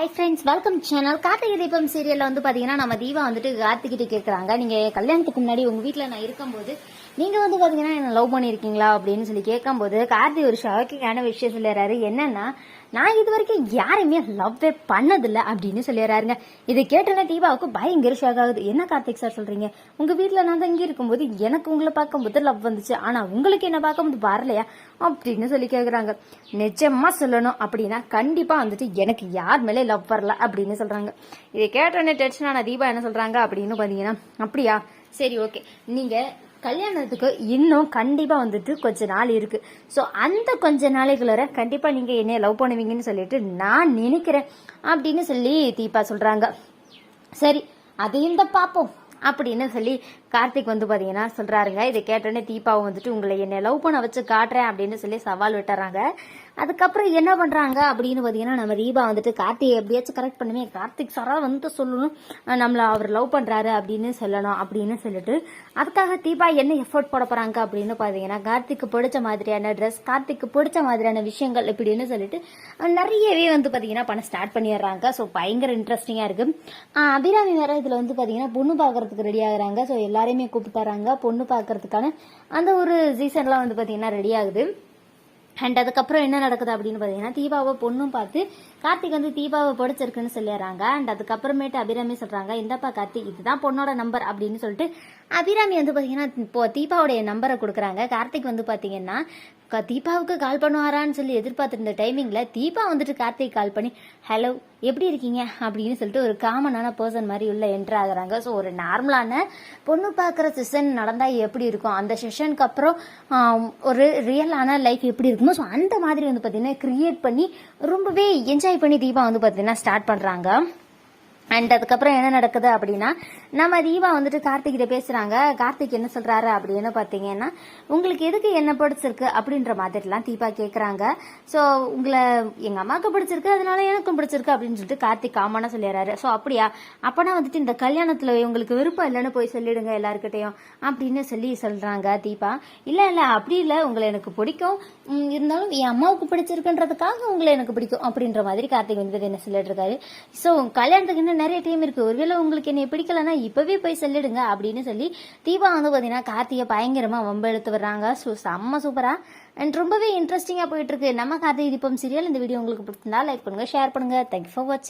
Hi friends welcome channel Karthigai Deepam சீரியலில் வந்து பார்த்தீங்கன்னா நம்ம தீபா வந்துட்டு கார்த்திகிட்ட கேட்குறாங்க நீங்கள் கல்யாணத்துக்கு முன்னாடி உங்கள் வீட்டில் நான் இருக்கும்போது நீங்கள் வந்து பார்த்தீங்கன்னா என்ன லவ் பண்ணியிருக்கீங்களா அப்படின்னு சொல்லி கேட்கும்போது கார்த்தி ஒரு ஷாக்கிங்கான விஷயம் சொல்லிடுறாரு. என்னன்னா நான் இது வரைக்கும் யாரையுமே லவ்வே பண்ணதில்லை அப்படின்னு சொல்லிடுறாருங்க. இதை கேட்டோன்னே தீபாவுக்கு பயங்கர ஷாக் ஆகுது. என்ன கார்த்திக் சார் சொல்கிறீங்க உங்கள் வீட்டில் நான் தங்கி இருக்கும்போது எனக்கு உங்களை பார்க்கும்போது லவ் வந்துச்சு. ஆனால் உங்களுக்கு என்ன பார்க்கும்போது வரலையா அப்படின்னு சொல்லி கேட்குறாங்க நிஜமாக சொல்லணும் அப்படின்னா கண்டிப்பாக வந்துட்டு எனக்கு யார் மேலே லவ் வரல அப்படின்னு சொல்றாங்க. இதை கேட்டோன்னே டென்ஷனான தீபா என்ன சொல்றாங்க அப்படின்னு பாத்தீங்கன்னா அப்படியா? சரி ஓகே நீங்க கல்யாணத்துக்கு இன்னும் கண்டிப்பா வந்துட்டு கொஞ்ச நாள் இருக்கு. ஸோ அந்த கொஞ்ச நாளைக்குள்ளார கண்டிப்பா நீங்க என்னைய லவ் பண்ணுவீங்கன்னு சொல்லிட்டு நான் நினைக்கிறேன். அப்படின்னு சொல்லி தீபா சொல்றாங்க. சரி அதையும் தான் பார்ப்போம். அப்படின்னு சொல்லி கார்த்திக் வந்து பாத்தீங்கன்னா சொல்றாருங்க. இதை கேட்டோடனே தீபாவும் வந்துட்டு உங்களை என்னை லவ் பண்ண வச்சு காட்டுறேன் அப்படின்னு சொல்லி சவால் விட்டுறாங்க. அதுக்கப்புறம் என்ன பண்றாங்க அப்படின்னு பாத்தீங்கன்னா நம்ம தீபா வந்துட்டு கார்த்திகை எப்படியாச்சும் கரெக்ட் பண்ணுமே. கார்த்திக் சாரா வந்து சொல்லணும் நம்மளை நம்மள அவர் லவ் பண்றாரு அப்படின்னு சொல்லணும் அப்படின்னு சொல்லிட்டு அதுக்காக தீபா என்ன எஃபோர்ட் போட போறாங்க அப்படின்னு பாத்தீங்கன்னா கார்த்திக்கு பிடிச்ச மாதிரியான ட்ரெஸ் கார்த்திக்கு பிடிச்ச மாதிரியான விஷயங்கள் இப்படின்னு சொல்லிட்டு நிறையவே வந்து பாத்தீங்கன்னா பண்ண ஸ்டார்ட் பண்ணிடுறாங்க. ஸோ பயங்கர இன்ட்ரெஸ்டிங்கா இருக்கு. அபிராமி வேற இதுல வந்து பாத்தீங்கன்னா பொண்ணு பாக்குறதுக்கு ரெடி ஆகுறாங்க. ஸோ எல்லாரையுமே கூப்பிட்டாராங்க பொண்ணு பார்க்கறதுக்கான அந்த ஒரு சீசன்லாம் வந்து பார்த்திங்கன்னா ரெடி ஆகுது. அண்ட் அதுக்கப்புறம் என்ன நடக்குது அப்படின்னு பார்த்தீங்கன்னா தீபாவை பொண்ணும் பார்த்து கார்த்திக் வந்து தீபாவை படிச்சிருக்குன்னு சொல்லிடுறாங்க. அண்ட் அதுக்கப்புறமேட்டு அபிராமி சொல்கிறாங்க இந்தப்பா கார்த்திக் இதுதான் பொண்ணோட நம்பர் அப்படின்னு சொல்லிட்டு அபிராமி வந்து பார்த்தீங்கன்னா இப்போ தீபாவுடைய நம்பரை கொடுக்குறாங்க. கார்த்திக் வந்து பார்த்தீங்கன்னா தீபாவுக்கு கால் பண்ணுவாரான்னு சொல்லி எதிர்பார்த்துருந்த டைமிங்கில் தீபா வந்துட்டு கார்த்திக் கால் பண்ணி ஹலோ எப்படி இருக்கீங்க? அப்படின்னு சொல்லிட்டு ஒரு காமனான பர்சன் மாதிரி உள்ள என்ட்ரு ஆகுறாங்க. ஸோ ஒரு நார்மலான பொண்ணு பார்க்குற செஷன் நடந்தால் எப்படி இருக்கும்? அந்த செஷனுக்கு அப்புறம் ஒரு ரியலான லைஃப் எப்படி இருக்குமோ? ஸோ அந்த மாதிரி வந்து பார்த்தீங்கன்னா கிரியேட் பண்ணி ரொம்பவே என்ஜாய் பண்ணி தீபா வந்து பார்த்தீங்கன்னா ஸ்டார்ட் பண்ணுறாங்க அண்ட் அதுக்கப்புறம் என்ன நடக்குது அப்படின்னா நம்ம தீபா வந்துட்டு கார்த்திகிட்ட பேசுறாங்க. கார்த்திக் என்ன சொல்றாரு அப்படின்னு பாத்தீங்கன்னா உங்களுக்கு எதுக்கு என்ன பிடிச்சிருக்கு? அப்படின்ற மாதிரிலாம் தீபா கேக்குறாங்க. ஸோ உங்களை எங்க அம்மாவுக்கு பிடிச்சிருக்கு அதனால எனக்கும் பிடிச்சிருக்கு அப்படின்னு சொல்லிட்டு கார்த்திக் காமனா சொல்லிடுறாரு. ஸோ அப்படியா? அப்பனா வந்துட்டு இந்த கல்யாணத்துல உங்களுக்கு விருப்பம் இல்லைன்னு போய் சொல்லிடுங்க எல்லாருக்கிட்டையும் அப்படின்னு சொல்லி சொல்றாங்க தீபா. இல்ல இல்ல அப்படி இல்ல. உங்களை எனக்கு பிடிக்கும். இருந்தாலும் என் அம்மாவுக்கு பிடிச்சிருக்குன்றதுக்காக உங்களை எனக்கு பிடிக்கும். அப்படின்ற மாதிரி கார்த்திக் வந்து என்ன சொல்லிட்டு இருக்காரு. ஸோ கல்யாணத்துக்கு இன்னும் நிறைய டைம் இருக்கு. ஒருவேளை உங்களுக்கு என்னை பிடிக்கலன்னா இப்பவே போய் சொல்லிடுங்க அப்படின்னு சொல்லி தீபா வந்து பாத்தீங்கன்னா கார்த்தியை பயங்கரமா வம்பெழுத்து வர்றாங்க. ஸோ செம்ம சூப்பரா அண்ட் ரொம்பவே இன்ட்ரெஸ்டிங்காக போயிட்டு இருக்கு. நம்ம கார்த்திகை தீபம் சீரியல் இந்த வீடியோ உங்களுக்கு பிடிச்சிருந்தா லைக் பண்ணுங்க ஷேர் பண்ணுங்க. தேங்க்யூ ஃபார் வாட்சிங்